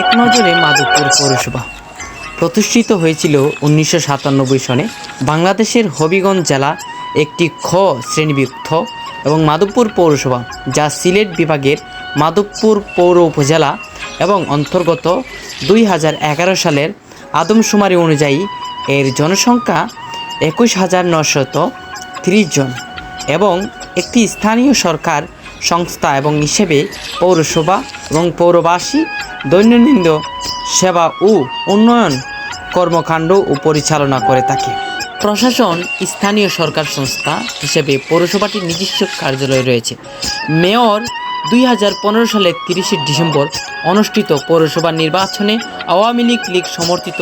এক নজরে মাধবপুর পৌরসভা। প্রতিষ্ঠিত হয়েছিল উনিশশো সাতানব্বই সনে। বাংলাদেশের হবিগঞ্জ জেলা একটি খ শ্রেণীভুক্ত এবং মাধবপুর পৌরসভা, যা সিলেট বিভাগের মাধবপুর পৌর উপজেলা এবং অন্তর্গত দুই হাজার এগারো সালের আদমশুমারি অনুযায়ী এর জনসংখ্যা একুশ হাজার নশত তিরিশ জন এবং একটি স্থানীয় সরকার সংস্থা এবং হিসেবে পৌরসভা এবং পৌরবাসী দৈনন্দিন সেবা ও উন্নয়ন কর্মকাণ্ড ও পরিচালনা করে থাকে। প্রশাসন স্থানীয় সরকার সংস্থা হিসেবে পৌরসভাটির নিজস্ব কার্যালয় রয়েছে। মেয়র দুই হাজার পনেরো সালের তিরিশে ডিসেম্বর অনুষ্ঠিত পৌরসভা নির্বাচনে আওয়ামী লীগ লীগ সমর্থিত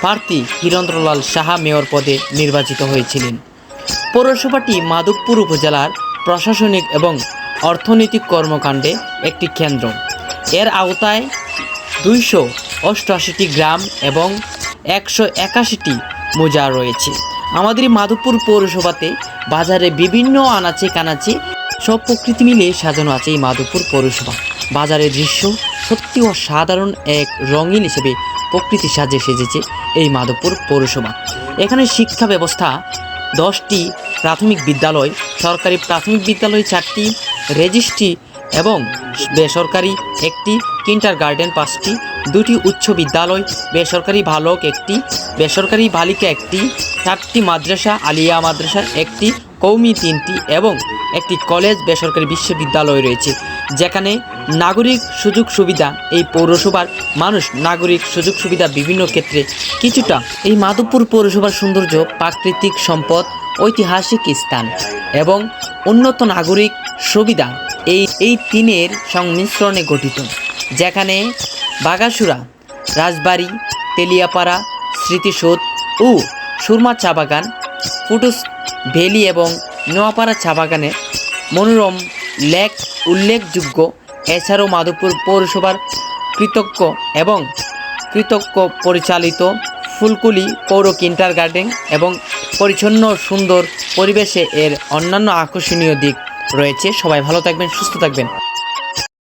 প্রার্থী হিরেন্দ্রলাল সাহা মেয়র পদে নির্বাচিত হয়েছিলেন। পৌরসভাটি মাধবপুর উপজেলার প্রশাসনিক এবং অর্থনৈতিক কর্মকাণ্ডে একটি কেন্দ্র। এর আওতায় দুইশো অষ্টআশিটি গ্রাম এবং একশো একাশিটি মোজা রয়েছে। আমাদের মাধবপুর পৌরসভাতে বাজারে বিভিন্ন আনাচে কানাচে সব প্রকৃতি মিলে সাজানো আছে এই মাধবপুর পৌরসভা। বাজারের দৃশ্য সত্যি অসাধারণ এক রঙিন হিসেবে প্রকৃতি সাজে সেজেছে এই মাধবপুর পৌরসভা। এখানে শিক্ষা ব্যবস্থা দশটি প্রাথমিক বিদ্যালয়, সরকারি প্রাথমিক বিদ্যালয় চারটি, রেজিস্ট্রি এবং বেসরকারি একটি, কিন্টার গার্ডেন পাঁচটি, দুটি উচ্চ বিদ্যালয়, বেসরকারি বালক একটি, বেসরকারি বালিকা একটি, চারটি মাদ্রাসা, আলিয়া মাদ্রাসা একটি, কৌমি তিনটি এবং একটি কলেজ, বেসরকারি বিশ্ববিদ্যালয় রয়েছে। যেখানে নাগরিক সুযোগ সুবিধা, এই পৌরসভার মানুষ নাগরিক সুযোগ সুবিধা বিভিন্ন ক্ষেত্রে কিছুটা এই মাধবপুর পৌরসভার সৌন্দর্য, প্রাকৃতিক সম্পদ ঐতিহাসিক স্থান এবং উন্নত নাগরিক সুবিধা এই এই তিনের সংমিশ্রণে গঠিত, যেখানে বাগাসুরা, রাজবাড়ি, তেলিয়াপাড়া, স্মৃতিসৌধ ও সুরমা চা বাগান ফুটুস ভ্যালি এবং নোয়াপাড়া চা বাগানের মনোরম লেক উল্লেখযোগ্য। এছাড়াও মাধবপুর পৌরসভার কৃতজ্ঞ এবং কৃতজ্ঞ পরিচালিত ফুলকুলি পৌর কিন্টার গার্ডেন এবং পরিচ্ছন্ন সুন্দর পরিবেশে এর অন্যান্য আকর্ষণীয় দিক রয়েছে। সবাই ভালো থাকবেন সুস্থ থাকবেন।